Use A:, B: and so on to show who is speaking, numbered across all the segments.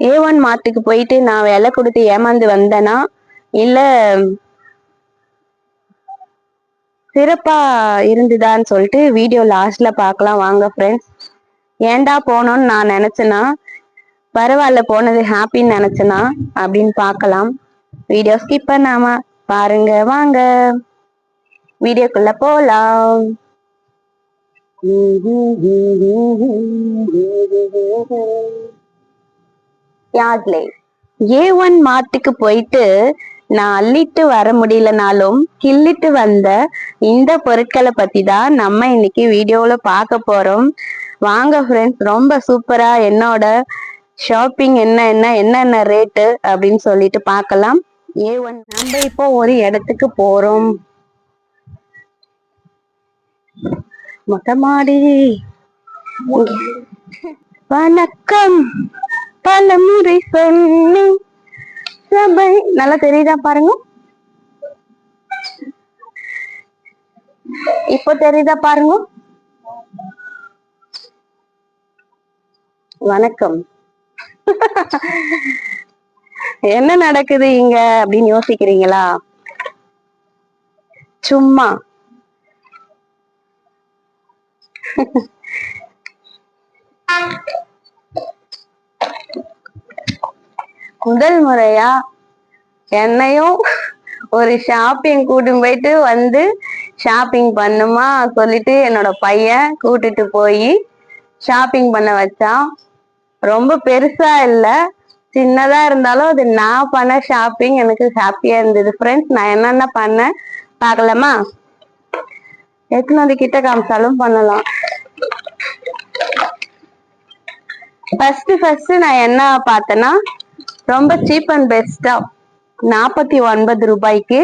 A: ஏ one மார்ட்டுக்கு போயிட்டு நான் விலை கொடுத்து ஏமாந்து வந்தேனா இல்ல சிறப்பா இருந்துதான்னு சொல்லிட்டு வீடியோ லாஸ்ட்ல பார்க்கலாம். வாங்க ஃப்ரெண்ட்ஸ் ஏன்டா போனோம்னு நான் நினைச்சேனா பரவாயில்ல போனது ஹாப்பின்னு நினைச்சேனா அப்படின்னு பார்க்கலாம். வீடியோ ஸ்கிப் பண்ணாம பாருங்க வாங்க. வீடியோக்குள்ள போலாம். யார்ட்லே ஏ ஒன் மார்ட்டுக்கு போயிட்டு நான் அள்ளிட்டு வர முடியலனாலும் கிள்ளிட்டு வந்த இந்த பொருட்களை பத்தி தான் நம்ம இன்னைக்கு வீடியோல பார்க்க போறோம். வாங்க ஃப்ரெண்ட்ஸ் ரொம்ப சூப்பரா என்னோட ஷாப்பிங் என்ன என்ன என்னென்ன ரேட்டு அப்படின்னு சொல்லிட்டு பார்க்கலாம். ஏ ஒன் நம்ம இப்போ ஒரு இடத்துக்கு போறோம். மொட்டை மாடி. வணக்கம். பல முறை சொன்னேன். சபை நல்லா தெரியுதா பாருங்க. இப்போ தெரியுதா பாருங்க. வணக்கம். என்ன நடக்குது இங்க அப்படின்னு யோசிக்கிறீங்களா? சும்மா. முதல் முறையா என்னையும் ஒரு ஷாப்பிங் கூட்டிட்டு போயிட்டு வந்து ஷாப்பிங் பண்ணுமா சொல்லிட்டு என்னோட பையன் கூட்டிட்டு போய் ஷாப்பிங் பண்ண வச்சான். ரொம்ப பெருசா இல்ல. சின்னதா இருந்தாலும் அது நான் பண்ண ஷாப்பிங் எனக்கு ஹாப்பியா இருந்தது. ஃப்ரெண்ட்ஸ் நான் என்னென்ன பண்ணேன் பார்க்கலாமா? எத்தனை வந்து கிட்ட காமிச்சாலும் பண்ணலாம். ஃபர்ஸ்ட் ஃபர்ஸ்ட் நான் என்ன பார்த்தேன்னா ரொம்ப சீப் அண்ட் பெஸ்டா நாற்பத்தி ஒன்பது ரூபாய்க்கு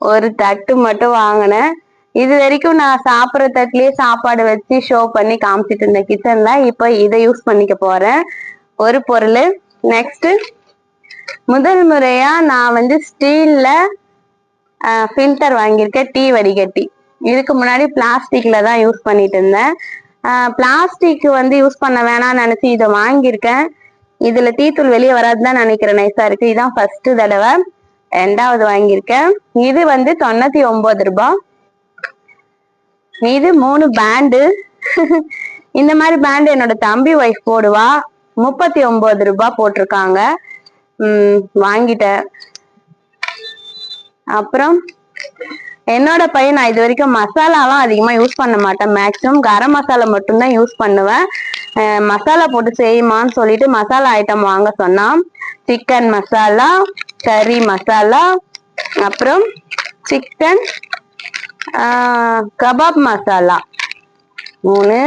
A: ஒரு தட்டு மட்டும் வாங்கினேன். இது வரைக்கும் நான் சாப்பிட்ற தட்டுலயே சாப்பாடு வச்சு ஷோ பண்ணி காமிச்சிட்டு இருந்தேன் கிச்சன்ல இப்போ இதை யூஸ் பண்ணிக்க போறேன். ஒரு பொருள். நெக்ஸ்ட் முதல் முறையா நான் வந்து ஸ்டீல்ல ஃபில்டர் வாங்கியிருக்கேன் டீ வடிகட்டி. இதுக்கு முன்னாடி பிளாஸ்டிக்ல தான் யூஸ் பண்ணிட்டு இருந்தேன். பிளாஸ்டிக் வந்து யூஸ் பண்ண வேணாம்னு நினைச்சு இதை வாங்கியிருக்கேன். இதுல தீத்தூள் வெளியே வராதுதான் நினைக்கிறேன் நைஸா இருக்கு. இதான் ஃபர்ஸ்ட் தடவை. ரெண்டாவது வாங்கியிருக்கேன். இது வந்து தொண்ணூத்தி ஒன்பது ரூபாய். இது மூணு பேண்டு இந்த மாதிரி பேண்டு என்னோட தம்பி ஒய்ஃப் போடுவா. முப்பத்தி ஒன்பது ரூபாய் போட்டிருக்காங்க. உம் வாங்கிட்டேன். அப்புறம் என்னோட பையன் நான் இது வரைக்கும் மசாலாலாம் அதிகமா யூஸ் பண்ண மாட்டேன். மேக்ஸிமம் கரம் மசாலா மட்டும்தான் யூஸ் பண்ணுவேன். மசாலா போட்டு செய்யுமான்னு சொல்லிட்டு மசாலா ஐட்டம் வாங்க சொன்னான். சிக்கன் மசாலா கறி மசாலா அப்புறம் சிக்கன் கபாப் மசாலா மூணு.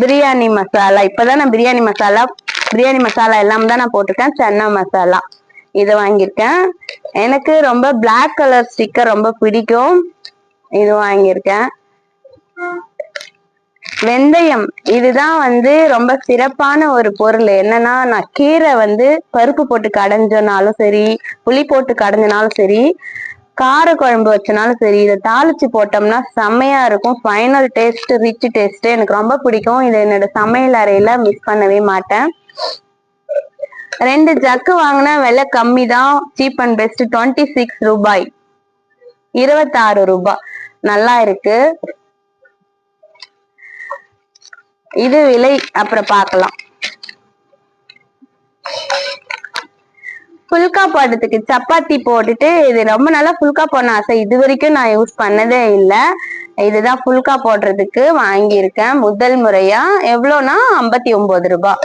A: பிரியாணி மசாலா இப்போதான் நான் பிரியாணி மசாலா பிரியாணி மசாலா எல்லாம் தான் நான் போட்டிருக்கேன். சன்னா மசாலா இதை வாங்கியிருக்கேன். எனக்கு ரொம்ப பிளாக் கலர் ஸ்டிக்கர் ரொம்ப பிடிக்கும். இது வாங்கியிருக்கேன். வெந்தயம் இதுதான் வந்து ரொம்ப சிறப்பான ஒரு பொருள். என்னன்னா நான் கீரை வந்து பருப்பு போட்டு கடைஞ்சனாலும் சரி புளி போட்டு கடைஞ்சனாலும் சரி கார குழம்பு வச்சனாலும் சரி இதை தாளிச்சு போட்டோம்னா செம்மையா இருக்கும். ஃபைனல் டேஸ்ட் ரிச் டேஸ்ட் எனக்கு ரொம்ப பிடிக்கும். இதை என்னோட சமையல் அறையில மிஸ் பண்ணவே மாட்டேன். ரெண்டு ஜக்கு வாங்கினா விலை கம்மி தான் cheap and best twenty six ரூபாய். இருபத்தாறு ரூபாய். நல்லா இருக்கு. இது விலை அப்புறம் பார்க்கலாம். புல்கா போடுறதுக்கு சப்பாத்தி போட்டுட்டு இது ரொம்ப நாளா புல்கா போடணும் ஆசை. இது வரைக்கும் நான் யூஸ் பண்ணதே இல்லை. இதுதான் புல்கா போடுறதுக்கு வாங்கியிருக்கேன். முதல் முறையா. எவ்வளோனா ஐம்பத்தி ஒன்பது ரூபாய்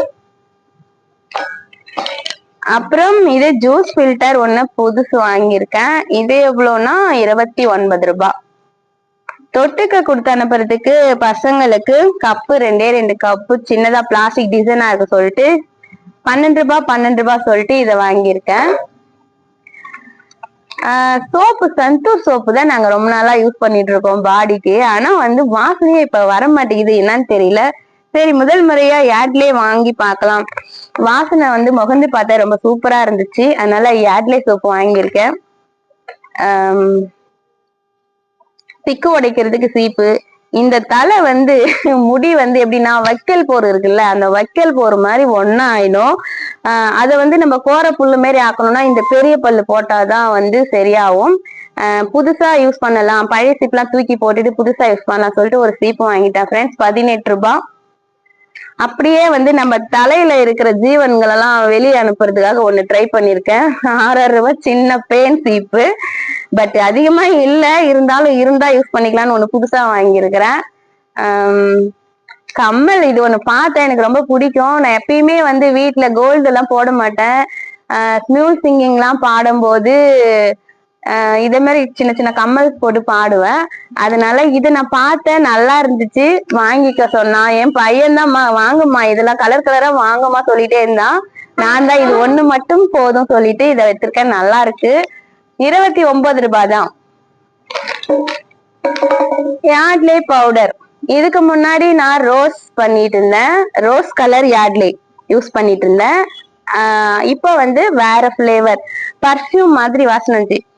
A: அப்புறம் இது ஜூஸ் ஃபில்டர் ஒன்று புதுசு வாங்கியிருக்கேன். இது எவ்வளோனா இருபத்தி ஒன்பது ரூபாய் தொட்டுக்க கொடுத்து அனுப்புறதுக்கு பசங்களுக்கு கப்பு ரெண்டே ரெண்டு கப்பு சின்னதா பிளாஸ்டிக் டிசைனா இருக்கு சொல்லிட்டு பன்னெண்டு ரூபாய் பன்னெண்டு ரூபாய் சொல்லிட்டு இதை வாங்கியிருக்கேன். சோப்பு சந்தூர் சோப்பு தான் நாங்க ரொம்ப நாளா யூஸ் பண்ணிட்டு இருக்கோம் பாடிக்கு ஆனா வந்து வாசனையே இப்ப வர மாட்டேங்குது என்னன்னு தெரியல. சரி முதல் முறையா யாட்லயே வாங்கி பார்க்கலாம். வாசனை வந்து முகந்து பார்த்தா ரொம்ப சூப்பரா இருந்துச்சு. அதனால யாட்லே சோப்பு வாங்கியிருக்கேன். திக்கு உடைக்கிறதுக்கு சீப்பு. இந்த தலை வந்து முடி வந்து எப்படின்னா வைக்கல் போர் இருக்குல்ல அந்த வைக்கல் போர் மாதிரி ஒன்னா ஆயிடும் ஆஹ் அதை வந்து நம்ம கோர புல்லு மாரி ஆக்கணும்னா இந்த பெரிய பல்லு போட்டாதான் வந்து சரியாகும். ஆஹ் புதுசா யூஸ் பண்ணலாம். பழைய சீப்லாம் தூக்கி போட்டுட்டு புதுசா யூஸ் பண்ணலாம் சொல்லிட்டு ஒரு சீப்பு வாங்கிட்டேன். ஃப்ரெண்ட்ஸ் பதினெட்டு ரூபாய். அப்படியே வந்து நம்ம தலையில இருக்கிற ஜீவன்கள் எல்லாம் வெளியே அனுப்புறதுக்காக ஒண்ணு ட்ரை பண்ணிருக்கேன் ஆறாயிரம் ரூபாய் சின்ன பேன் சீப்பு பட் அதிகமா இல்ல இருந்தாலும் இருந்தா யூஸ் பண்ணிக்கலாம்னு ஒண்ணு புதுசா வாங்கியிருக்கிறேன். கம்மல் இது ஒண்ணு பார்த்தேன் எனக்கு ரொம்ப பிடிக்கும். நான் எப்பயுமே வந்து வீட்டுல கோல்டு எல்லாம் போட மாட்டேன். ஸ்மியூல் சிங்கிங் எல்லாம் பாடும்போது இதே மாதிரி சின்ன சின்ன கம்மல் போட்டு பாடுவேன். அதனால இது நான் பார்த்தேன் நல்லா இருந்துச்சு. வாங்கிக்க சொன்னான் என் பையன் தான் வாங்குமா இதெல்லாம் கலர் கலரா வாங்குமா சொல்லிட்டே இருந்தான். நான் தான் இது ஒண்ணு மட்டும் போதும் சொல்லிட்டு இதை வச்சிருக்கேன். நல்லா இருக்கு. இருபத்தி ஒன்பது ரூபாய் தான். யார்ட்லே பவுடர் இதுக்கு முன்னாடி நான் ரோஸ் பண்ணிட்டு இருந்தேன். ரோஸ் கலர் யார்ட்லே யூஸ் பண்ணிட்டு இருந்தேன். இப்போ வந்து வேற ஃப்ளேவர் பர்ஃப்யூம் மாதிரி வாசனை இருந்துச்சு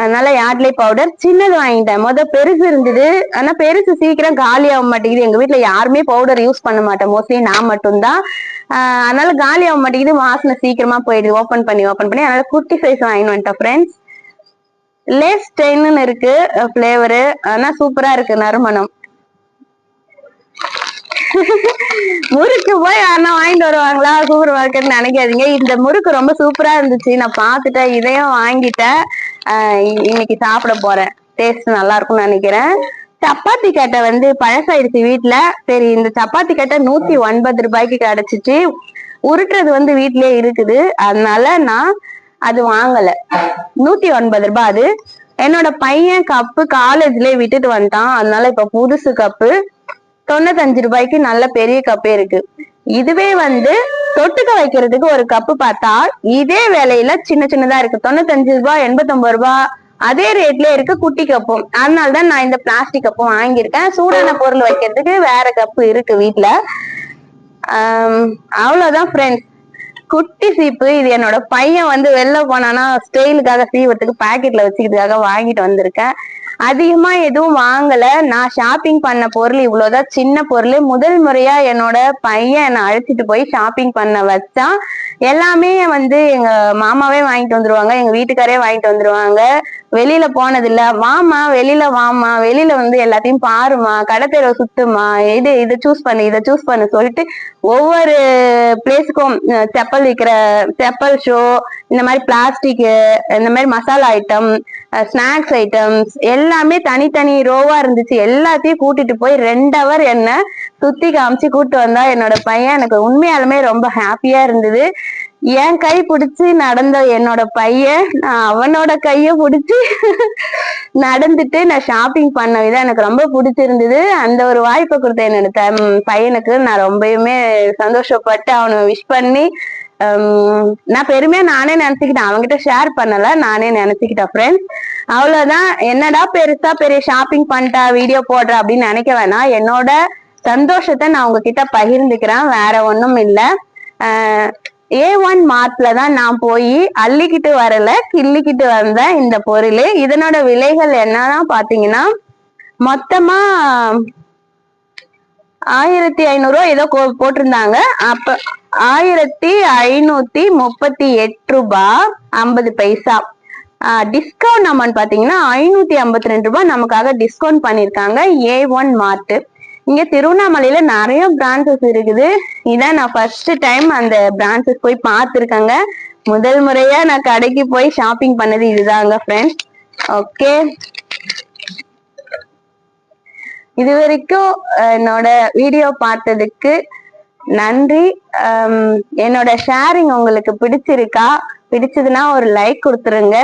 A: அதனால யாட்லே பவுடர் சின்னது வாங்கிட்டேன். முத பெருசு இருந்தது. ஆனா பெருசு சீக்கிரம் காலி ஆக மாட்டேங்குது. எங்க வீட்டுல யாருமே பவுடர் யூஸ் பண்ண மாட்டேன். மோஸ்ட்லி நான் மட்டும்தான். அதனால காலி ஆக மாட்டேங்குது. வாசனை சீக்கிரமா போயிடுது. ஓப்பன் பண்ணி ஓப்பன் பண்ணி. அதனால குட்டி சைஸ் வாங்கிட்டு வந்துட்டேன் ஃப்ரெண்ட்ஸ் லேஸ் டென்னு இருக்கு. ஃப்ளேவரு ஆனா சூப்பரா இருக்கு. நறுமணம். முறுக்கு போய் யாருன்னா வாங்கிட்டு வருவாங்களா? சூப்பர் மார்க்கெட் நினைக்காதீங்க. இந்த முறுக்கு ரொம்ப சூப்பரா இருந்துச்சு. நான் பார்த்துட்டேன். இதையும் வாங்கிட்டேன். இன்னைக்கு சாப்பிட போறேன். டேஸ்ட் நல்லா இருக்கும்னு நினைக்கிறேன். சப்பாத்தி கட்டை வந்து பழசாயிடுச்சு வீட்டுல சரி இந்த சப்பாத்தி கட்டை நூத்தி ஒன்பது ரூபாய்க்கு கிடைச்சிச்சு. உருட்டுறது வந்து வீட்லயே இருக்குது. அதனால நான் அது வாங்கல. நூத்தி ஒன்பது ரூபாய் அது. என்னோட பையன் கப்பு காலேஜ்லயே விட்டுட்டு வந்துட்டான். அதனால இப்ப புதுசு கப்பு தொண்ணூத்தஞ்சு ரூபாய்க்கு நல்ல பெரிய கப்பே இருக்கு. இதுவே வந்து தொட்டுக்க வைக்கிறதுக்கு ஒரு கப்பு பார்த்தா இதே வேலையில சின்ன சின்னதா இருக்கு. தொண்ணூத்தஞ்சு ரூபாய் எண்பத்தொன்பது ரூபாய் அதே ரேட்ல இருக்கு குட்டி கப்பும். அதனால தான் நான் இந்த பிளாஸ்டிக் கப்பும் வாங்கியிருக்கேன். சூடான பொருள் வைக்கிறதுக்கு வேற கப்பு இருக்கு வீட்ல. அவ்வளவுதான் ஃப்ரெண்ட்ஸ் குட்டி சீப்பு இது என்னோட பையன் வந்து வெளில போனானா ஸ்டைலுக்காக சீவத்துக்கு பாக்கெட்ல வச்சுக்கிறதுக்காக வாங்கிட்டு வந்திருக்கேன். அதிகமா எதுவும் வாங்கல. நான் ஷாப்பிங் பண்ண பொருள் இவ்வளவுதான். சின்ன பொருள். முதல் முறையா என்னோட பையன் என்னை அழைச்சிட்டு போய் ஷாப்பிங் பண்ண வச்சான். எல்லாமே வந்து எங்க மாமாவே வாங்கிட்டு வந்துருவாங்க. எங்க வீட்டுக்காரே வாங்கிட்டு வந்துருவாங்க. வெளியில போனதில்ல. வாமா வெளியில வாமா வெளியில வந்து எல்லாத்தையும் பாருமா கடைத்தெருவை சுத்துமா இது இதை சூஸ் பண்ணு இதை சூஸ் பண்ணு சொல்லிட்டு ஒவ்வொரு பிளேஸுக்கும் செப்பல் விற்கிற செப்பல் ஷோ இந்த மாதிரி பிளாஸ்டிக் இந்த மாதிரி மசாலா ஐட்டம் ஸ்நாக்ஸ் ஐட்டம்ஸ் எல்லாமே தனித்தனி ரோவா இருந்துச்சு. எல்லாத்தையும் கூட்டிட்டு போய் ரெண்டு ஹவர் என்ன சுத்தி காமிச்சு கூட்டு வந்தா என்னோட பையன் எனக்கு உண்மையாலுமே ரொம்ப ஹாப்பியா இருந்தது. என் கை பிடிச்சி நடந்த என்னோட பையன் நான் அவனோட கைய பிடிச்சி நடந்துட்டு நான் ஷாப்பிங் பண்ண விதம் எனக்கு ரொம்ப பிடிச்சிருந்தது. அந்த ஒரு வாய்ப்பை கொடுத்த என்னோட பையனுக்கு. நான் ரொம்பவுமே சந்தோஷப்பட்டு அவனை விஷ் பண்ணி நான் பெருமையா நானே நினைச்சுக்கிட்டேன். அவன்கிட்ட ஷேர் பண்ணல நானே நினைச்சுக்கிட்டேன் ஃப்ரெண்ட்ஸ் அவ்வளவுதான். என்னடா பெருசா பெரிய ஷாப்பிங் பண்ணிட்டா வீடியோ போடுற அப்படின்னு நினைக்க வேணாம். என்னோட சந்தோஷத்தை நான் உங்ககிட்ட பகிர்ந்துக்கிறேன். வேற ஒண்ணும் இல்லை. ஏ ஒன் மார்ட்ல தான் நான் போய் அள்ளிக்கிட்டு வரல கிள்ளிக்கிட்டு வந்தேன் இந்த பொருள். இதனோட விலைகள் என்னன்னா பாத்தீங்கன்னா மொத்தமா ஆயிரத்தி ஐநூறுரூவா ஏதோ கோ- போட்டிருந்தாங்க. அப்ப ஆயிரத்தி ஐநூத்தி முப்பத்தி எட்டு ரூபாய் ஐம்பது பைசா. டிஸ்கவுண்ட் அமௌண்ட் பாத்தீங்கன்னா ஐநூத்தி ஐம்பத்தி ரெண்டு ரூபாய் நமக்காக டிஸ்கவுண்ட் பண்ணிருக்காங்க ஏ ஒன் மார்ட் இங்க திருவண்ணாமலையில நிறைய பிரான்ச்சஸ் இருக்குது. இதான் நான் ஃபர்ஸ்ட் டைம் அந்த பிரான்ச்சஸ் போய் பார்த்துருக்கேங்க. முதல் முறையா நான் கடைக்கு போய் ஷாப்பிங் பண்ணது இதுதாங்க ஃப்ரெண்ட்ஸ் ஓகே இது வரைக்கும் என்னோட வீடியோ பார்த்ததுக்கு நன்றி. என்னோட ஷேரிங் உங்களுக்கு பிடிச்சிருக்கா? பிடிச்சதுன்னா ஒரு லைக் கொடுத்துருங்க.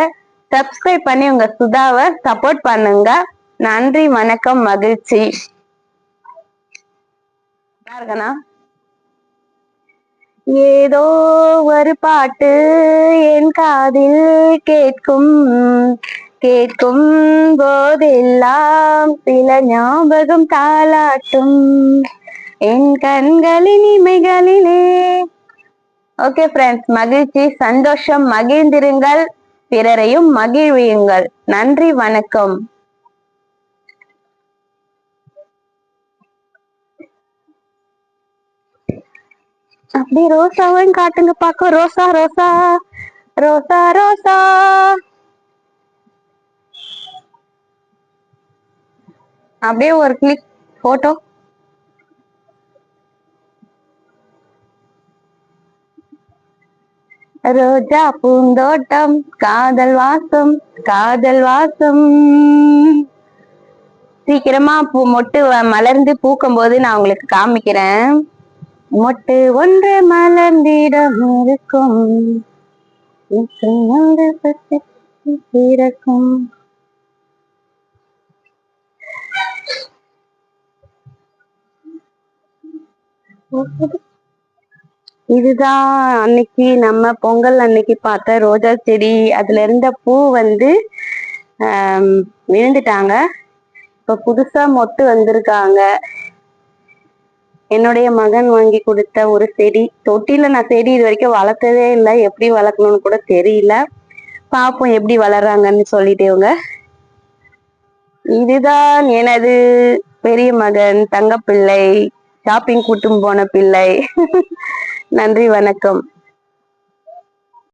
A: சப்ஸ்கிரைப் பண்ணி உங்க சுதாவை சப்போர்ட் பண்ணுங்க. நன்றி வணக்கம் மகிழ்ச்சி. இருக்கனா ஏதோ ஒரு பாட்டு என் காதில் கேட்கும். கேட்கும் போதெல்லாம் சில ஞாபகம் தாளாட்டும். என் கண்களின் இமைகளிலே. ஓகே ஃப்ரெண்ட்ஸ் மகிழ்ச்சி சந்தோஷம் மகிழ்ந்திருங்கள். பிறரையும் மகிழ்வியுங்கள். நன்றி வணக்கம். அப்படியே ரோசாவும் காட்டுங்க பாக்க ரோசா ரோசா ரோசா ரோசா. அப்படியே ஒரு கிளிக் போட்டோ ரோஜா பூந்தோட்டம் காதல் வாசம் காதல் வாசம். சீக்கிரமா பூ மொட்டு வ- மலர்ந்து பூக்கும் போது நான் உங்களுக்கு காமிக்கிறேன். மொட்டு ஒன்று மலர்ந்திடம் இருக்கும். பிறக்கும். இதுதான் அன்னைக்கு நம்ம பொங்கல் அன்னைக்கு பார்த்த ரோஜா செடி. அதுல இருந்த பூ வந்து விழுந்துட்டாங்க. இப்ப புதுசா மொட்டு வந்திருக்காங்க. என்னுடைய மகன் வாங்கி கொடுத்த ஒரு செடி. தொட்டில நான் செடி இது வரைக்கும் வளர்த்ததே இல்லை. எப்படி வளர்க்கணும்னு கூட தெரியல. பாப்போம் எப்படி வளர்றாங்கன்னு சொல்லிட்டு இவங்க இதுதான் எனது பெரிய மகன் தங்கப்பிள்ளை ஷாப்பிங் கூட்டும் போன பிள்ளை. நன்றி வணக்கம்.